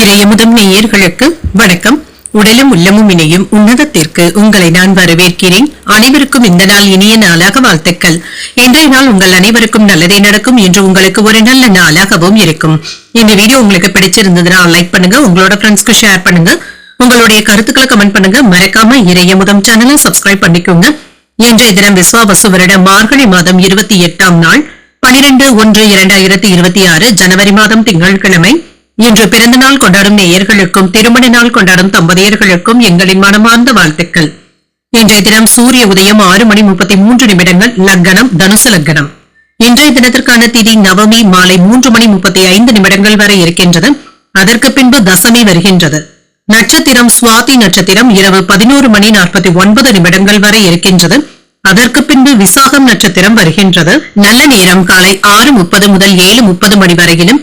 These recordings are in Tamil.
இறையமுதம் நேயர்களுக்கு வணக்கம். உடலும் உள்ளமும் இணையும் உன்னதத்திற்கு உங்களை நான் வரவேற்கிறேன். அனைவருக்கும் இந்த நாள் இனிய நாளாக வாழ்த்துக்கள். இன்றைய நாள் உங்கள் அனைவருக்கும் நல்லதே நடக்கும் என்று உங்களுக்கு ஒரு நல்ல நாளாகவும் இருக்கும். இந்த வீடியோ உங்களுக்கு பிடிச்சிருந்ததுன்னா லைக் பண்ணுங்க உங்களோட ஃப்ரெண்ட்ஸ்க்கு ஷேர் பண்ணுங்க. உங்களுடைய கருத்துக்களை கமெண்ட் பண்ணுங்க. மறக்காம இறையமுதம் சேனலை சப்ஸ்கிரைப் பண்ணிக்கோங்க. இன்றைய தினம் விஸ்வாவசு வருட மார்கழி மாதம் இருபத்தி எட்டாம் நாள் பனிரெண்டு ஒன்று இரண்டாயிரத்தி இருபத்தி ஆறு ஜனவரி மாதம் திங்கட்கிழமை. இன்று பிறந்த நாள் கொண்டாடும் நேயர்களுக்கும் திருமண நாள் கொண்டாடும் தம்பதியர்களுக்கும் எங்களின் மனமார்ந்த வாழ்த்துக்கள். இன்றைய தினம் சூரிய உதயம் ஆறு மணி முப்பத்தி மூன்று நிமிடங்கள் லக்னம் தனுசு லக்னம் இன்றைய தினத்திற்கான திதி நவமி மாலை மூன்று மணி முப்பத்தி ஐந்து நிமிடங்கள் வரை இருக்கின்றது. அதற்கு பின்பு தசமி வருகின்றது. நட்சத்திரம் சுவாதி நட்சத்திரம் இரவு பதினோரு மணி நாற்பத்தி ஒன்பது நிமிடங்கள் வரை இருக்கின்றது. அதற்கு பின்பு விசாகம் நட்சத்திரம் வருகின்றது. நல்ல நேரம் காலை ஆறு முப்பது முதல் ஏழு முப்பது மணி வரையிலும்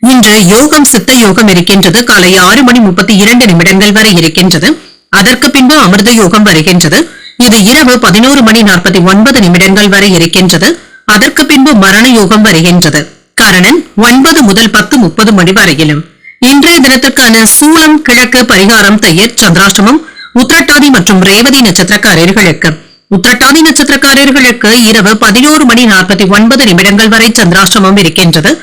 இன்று யோகம் சித்த யோகம் இருக்கின்றது. காலை ஆறு மணி முப்பத்தி இரண்டு நிமிடங்கள் வரை இருக்கின்றது. அதற்கு பின்பு அமிர்த யோகம் வருகின்றது. இது இரவு பதினோரு மணி நாற்பத்தி ஒன்பது நிமிடங்கள் வரை இருக்கின்றது. அதற்கு பின்பு மரண யோகம் வருகின்றது. கரணன் ஒன்பது முதல் பத்து முப்பது மணி வரையிலும். இன்றைய தினத்திற்கான சூலம் கிழக்கு பரிகாரம் தையர் சந்திராஷ்டமம் உத்திரட்டாதி மற்றும் ரேவதி நட்சத்திரக்காரர்களுக்கு. உத்திரட்டாதி நட்சத்திரக்காரர்களுக்கு இரவு பதினோரு மணி நாற்பத்தி ஒன்பது நிமிடங்கள் வரை சந்திராஷ்டமம் இருக்கின்றது.